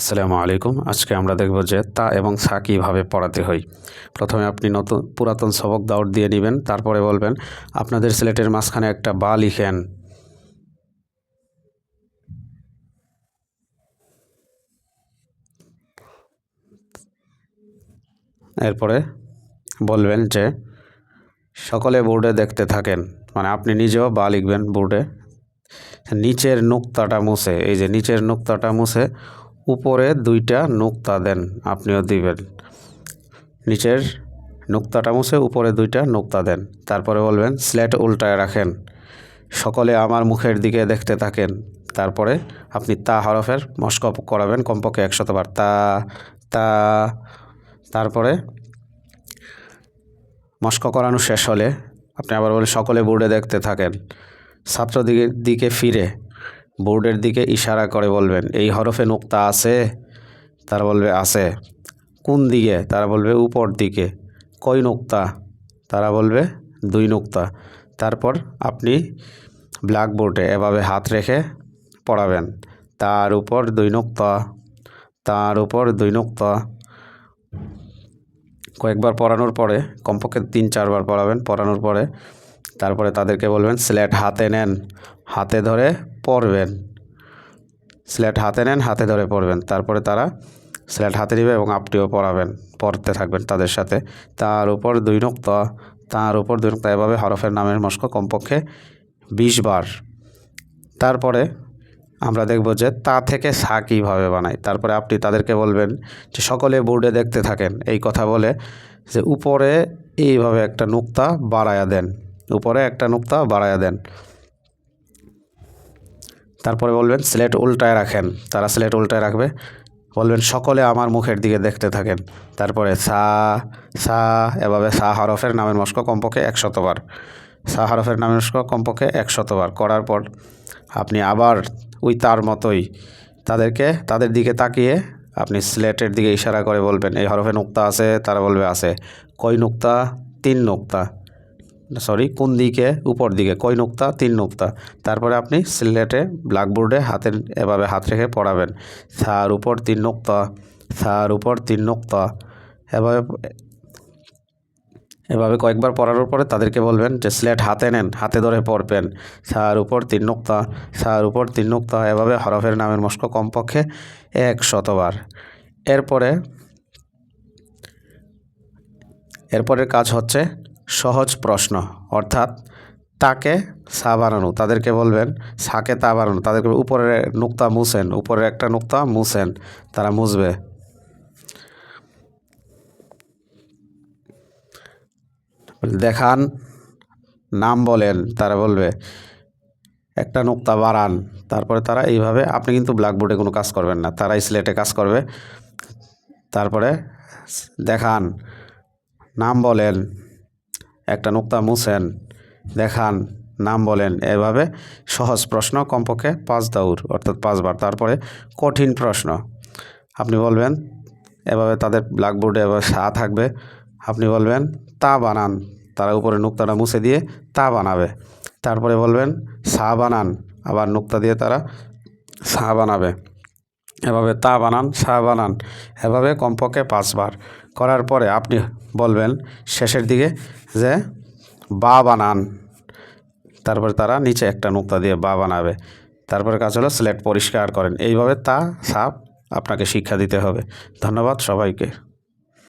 আসসালামু আলাইকুম। আজকে আমরা দেখব যে তা এবং সা কীভাবে পড়াতে হয়। প্রথমে আপনি নতুন পুরাতন সবক দাউট দিয়ে নেবেন, তারপরে বলবেন, আপনাদের সিলেটের মাঝখানে একটা বা লিখেন। এরপরে বলবেন যে, সকলে বোর্ডে দেখতে থাকেন। মানে আপনি নিজেও বা লিখবেন বোর্ডে। নিচের নুক্তাটা মুছে, এই যে নিচের নুক্তাটা মুছে উপরে দুইটা নুক্তা দেন, আপনিও দিবেন। নিচের নুক্তাটা মুছে উপরে দুইটা নুক্তা দেন, তারপরে বলবেন, স্লেট উল্টায় রাখেন। সকলে আমার মুখের দিকে দেখতে থাকেন। তারপরে আপনি তা হরফের মস্ক করাবেন, কমপক্ষে একশতবার। তা তা, তারপরে মস্ক করানো শেষ হলে আপনি আবার বলেন সকলে বোর্ডে দেখতে থাকেন। ছাত্র দিকে দিকে ফিরে। বোর্ডের দিকে ইশারা করে বলবেন, এই হরফে নোক্তা আছে? তারা বলবে, আছে। কোন দিকে? তারা বলবে, উপর দিকে। কই নোক্তা? তারা বলবে, দুই নোক্তা। তারপর আপনি ব্ল্যাকবোর্ডে এভাবে হাত রেখে পড়াবেন, তার উপর দুই নুক্তা। তার উপর দুই নুক্তা। কয়েকবার পড়ানোর পরে, কমপক্ষে তিন, চারবার পড়াবেন, পড়ানোর পরে তারপরে তাদেরকে বলবেন, স্লেট হাতে নেন, হাতে ধরে পড়বেন স্লেট হাতে নেন, হাতে ধরে পড়বেন তারপরে তারা স্লেট হাতে নেবে এবং আপনিও পড়াবেন পড়তে থাকবেন তাদের সাথে। তার উপর দুই নোক্তা, তার উপর দুই নোক্তা, এভাবে হরফের নামের মস্ক কমপক্ষে বিশ বার। তারপরে আমরা দেখব যে তা থেকে সা কীভাবে বানাই তারপরে আপনি তাদেরকে বলবেন যে, সকলে বোর্ডে দেখতে থাকেন। এই কথা বলে যে, উপরে এইভাবে একটা নুক্তা বাড়ায়া দেন। উপরে একটা নুক্তা বাড়ায়া দেন। তারপরে বলবেন, স্লেট উল্টায় রাখেন। তারা স্লেট উল্টায় রাখবে। বলবেন, সকলে আমার মুখের দিকে দেখতে থাকেন। তারপরে, সা সা, এভাবে সা হরফের নামের মস্ক কমপক্ষে একশতবার সা হরফের নামের মস্ক কমপক্ষে একশতবার করার পর আপনি আবার ওই তার মতোই তাদেরকে, তাদের দিকে তাকিয়ে আপনি স্লেটের দিকে ইশারা করে বলবেন, এই হরফে নুক্তা আছে? তারা বলবে, আছে। কই নুক্তা? তিন নুক্তা। সরি, কোন দিকে? উপর দিকে। কই নুক্তা? তিন নুক্তা। তারপরে আপনি সিলেটে ব্ল্যাকবোর্ডে হাতের, এভাবে হাত রেখে পড়াবেন। সার উপর তিন নুক্তা। সার উপর তিন নুক্তা। এভাবে এভাবে কয়েকবার পড়ানোর পরে তাদেরকে বলবেন যে, স্লেট হাতে নেন, হাতে ধরে পড়বেন। সার উপর তিন নুক্তা। সার উপর তিন নুক্তা। এভাবে হরফের নামের মস্ক কমপক্ষে এক শতবার এরপরে, এরপরের কাজ হচ্ছে সহজ প্রশ্ন। অর্থাৎ তাকে সা বানানো, তাদেরকে বলবেন সাকে তা বানানো, তাদেরকে উপরে নুক্তা মুছেন উপরে একটা নুক্তা মুছেন, তারা মুছবে। দেখান, নাম বলেন, তারা বলবে, একটা নুক্তা বাড়ান। তারপরে তারা এইভাবে, আপনি কিন্তু ব্ল্যাকবোর্ডে কোনো কাজ করবেন না তারা স্লেটে কাজ করবে। তারপরে দেখান, নাম বলেন একটা নুক্তা মুছেন, দেখান, নাম বলেন, এভাবে সহজ প্রশ্ন কমপক্ষে পাঁচ দৌড় অর্থাৎ পাঁচবার। তারপরে কঠিন প্রশ্ন। আপনি বলবেন, এভাবে তাদের ব্ল্যাকবোর্ডে এভাবে সা থাকবে। আপনি বলবেন, তা বানান। তারা উপরে নুক্তাটা মুছে দিয়ে তা বানাবে। তারপরে বলবেন, সা বানান। আবার নুক্তা দিয়ে তারা সা বানাবে। এভাবে তা বানান, সা বানান। এভাবে কমপক্ষে পাঁচবার। করার পরে আপনি বলবেন শেষের দিকে যে, বা বানান। তারপরে তারা নিচে একটা নুক্তা দিয়ে বা বানাবে। তারপরে কাজ হলো স্লেট পরিষ্কার করেন। এইভাবে তা সাপ আপনাকে শিক্ষা দিতে হবে। ধন্যবাদ সবাইকে।